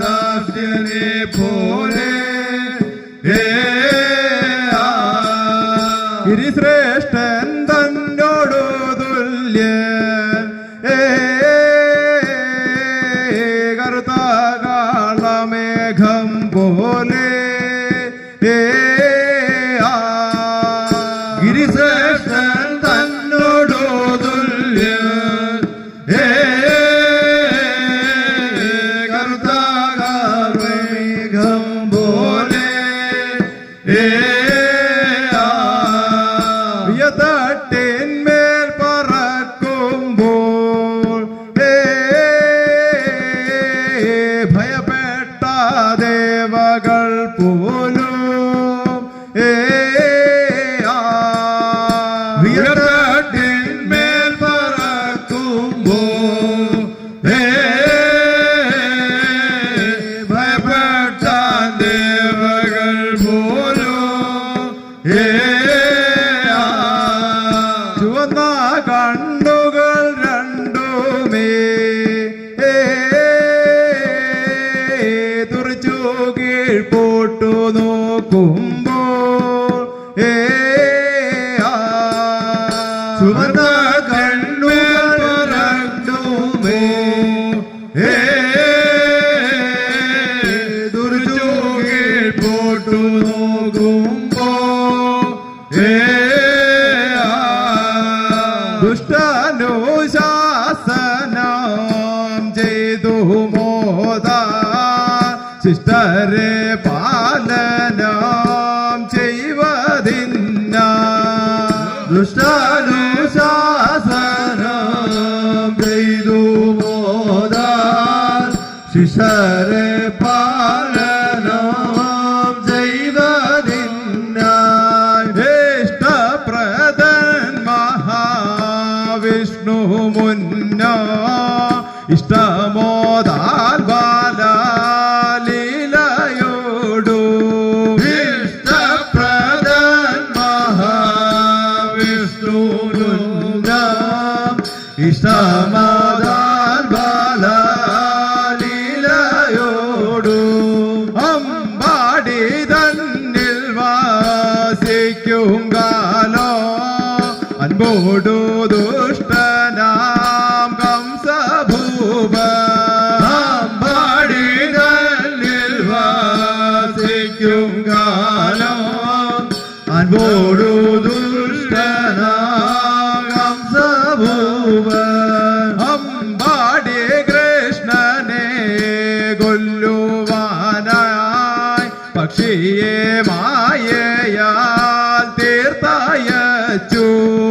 രാധേ പോലെ. ഗിരിശ്രേഷ്ഠൻ തന്നോടു തുല്യ. കർത്താകാളമേഘം പോലെ. ഗിരിശ്രേഷ്ഠൻ பட்டேன் മുഹുമോദ സിസ്റ്ററെ പാലനം ചെയ്വതിന്ന ദുഷ്ടാനുശാസനം ചെയ്തു മോദ ശിശരെ പാലനം സമാധാൻ ബാലീലയോടു അമ്പാടി തന്നിൽ tu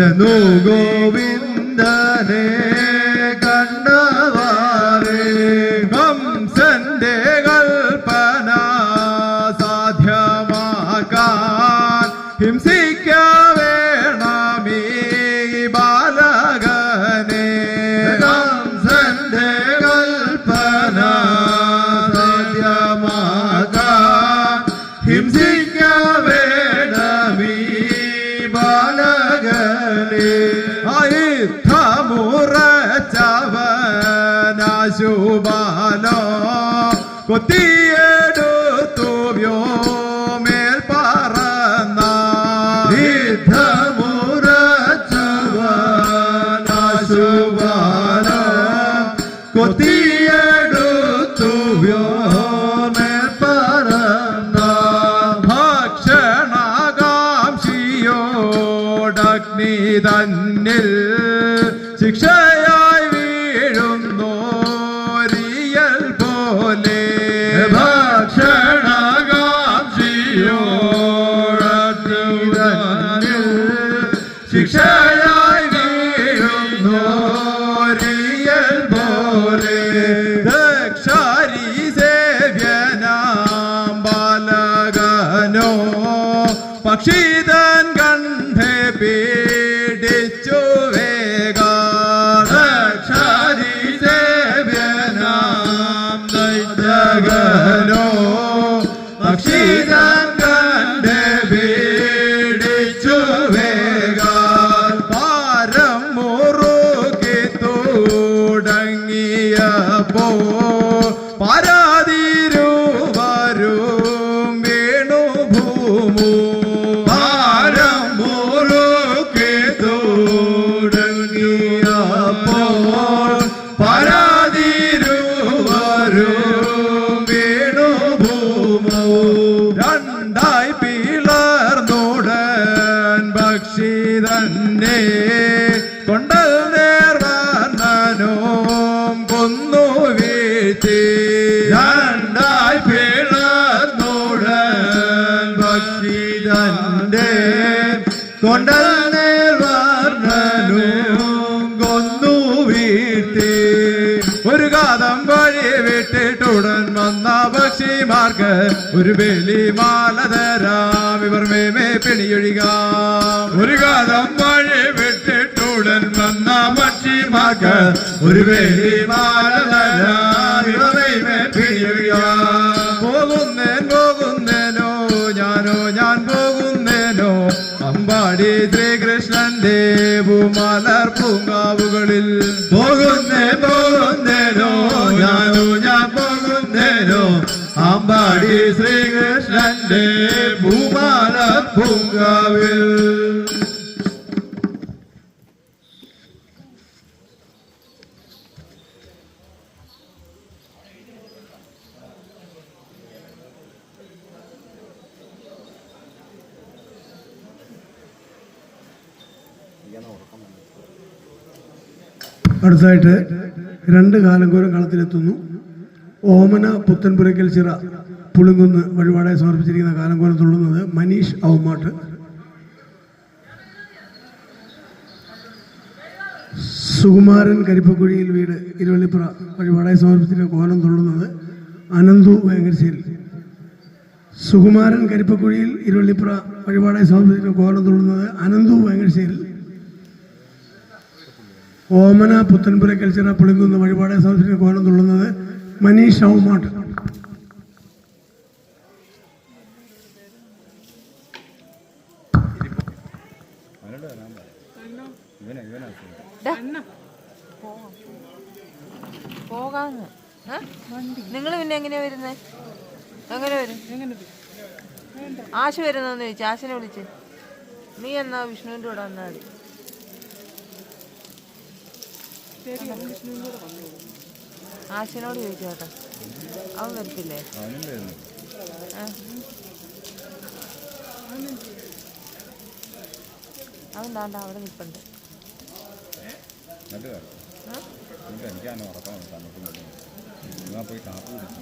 ചനു ഗോവിന്ദനേ യുദ്ധമുറച്ചവനാശുബാലോ കൊത്തിയെടുത്തു വ്യോമേൽ പറന്ന യുദ്ധമുറച്ചവനാശുബാലോ കൊത്തി രക്ഷാരി സേവ്യനാം ബാലകനോ പക്ഷീതൻ കണ്ഠേ പീഡിച്ചു വേഗാക്ഷാരി സേവ്യനാം ദൈത്യകനോ പക്ഷീതൻ ഭക്ഷിതന്റെ കൊണ്ടൽ നേർവർണനും കൊന്നു വീട്ടി. ഒരു കാതം വഴി വിട്ടിട്ടുടൻ വന്ന പക്ഷിമാർക്ക് ഒരു വെളി മാല തരാം. ഇവർ മേമേ പിണിയൊഴിക. ഒരു കാലം വഴി വിട്ടിട്ടുടൻ വന്ന പക്ഷിമാർക്ക് ഒരു വേലി പോകുന്നേൻ ശ്രീകൃഷ്ണന്റെ ഭൂമാലർ പൂങ്കാവുകളിൽ. പോകുന്നേ പോകുന്നേനോ ഞാനു ഞാൻ പോകുന്നേനോ അമ്പാടി ശ്രീകൃഷ്ണന്റെ ഭൂമാല പൂങ്കാവിൽ. അടുത്തായിട്ട് രണ്ട് കാലങ്കോരം കളത്തിലെത്തുന്നു. ഓമന പുത്തൻപുരയ്ക്കൽ ചിറ പുളിങ്കുന്ന് വഴിപാടായി സമർപ്പിച്ചിരിക്കുന്ന കാലങ്കോരം തുള്ളുന്നത് മനീഷ് ഔമാട്ട്. സുകുമാരൻ കരിപ്പക്കുഴിയിൽ വീട് ഇരുവള്ളിപ്പുറ വഴിപാടായി സമർപ്പിച്ചിരിക്കുന്ന കോലം തുള്ളുന്നത് അനന്തു വേങ്ങരശ്ശേരി സുകുമാരൻ കരിപ്പക്കുഴിയിൽ ഇരുവള്ളിപ്പുറ വഴിപാടായി സമർപ്പിച്ചിരിക്കുന്ന കോലം തുള്ളുന്നത് അനന്തു വേങ്ങരശ്ശേരി ഓമന പുത്തൻപുര കൽച്ചറ പുളിങ്കുന്ന് വഴിപാട് സമർപ്പിച്ച കോലം തുള്ളുന്നത് മനീഷ് പോകാന്ന്. നിങ്ങൾ പിന്നെ എങ്ങനെയാ വരുന്നേ? എങ്ങനെ വരും? ആശ വരുന്നോന്ന് ചോദിച്ചു. ആശനെ വിളിച്ച്. നീ എന്നാ വിഷ്ണുവിന്റെ കൂടെ വന്നാൽ മതി. ആശനോട് ചോദിച്ചു കേട്ടോ. അവൻ വരത്തില്ലേ. അവൻ താണ്ട അവിടെ നിൽപ്പുണ്ട്. എനിക്കാണ് ഉറക്കം പോയി കാപ്പ് കുടിച്ചു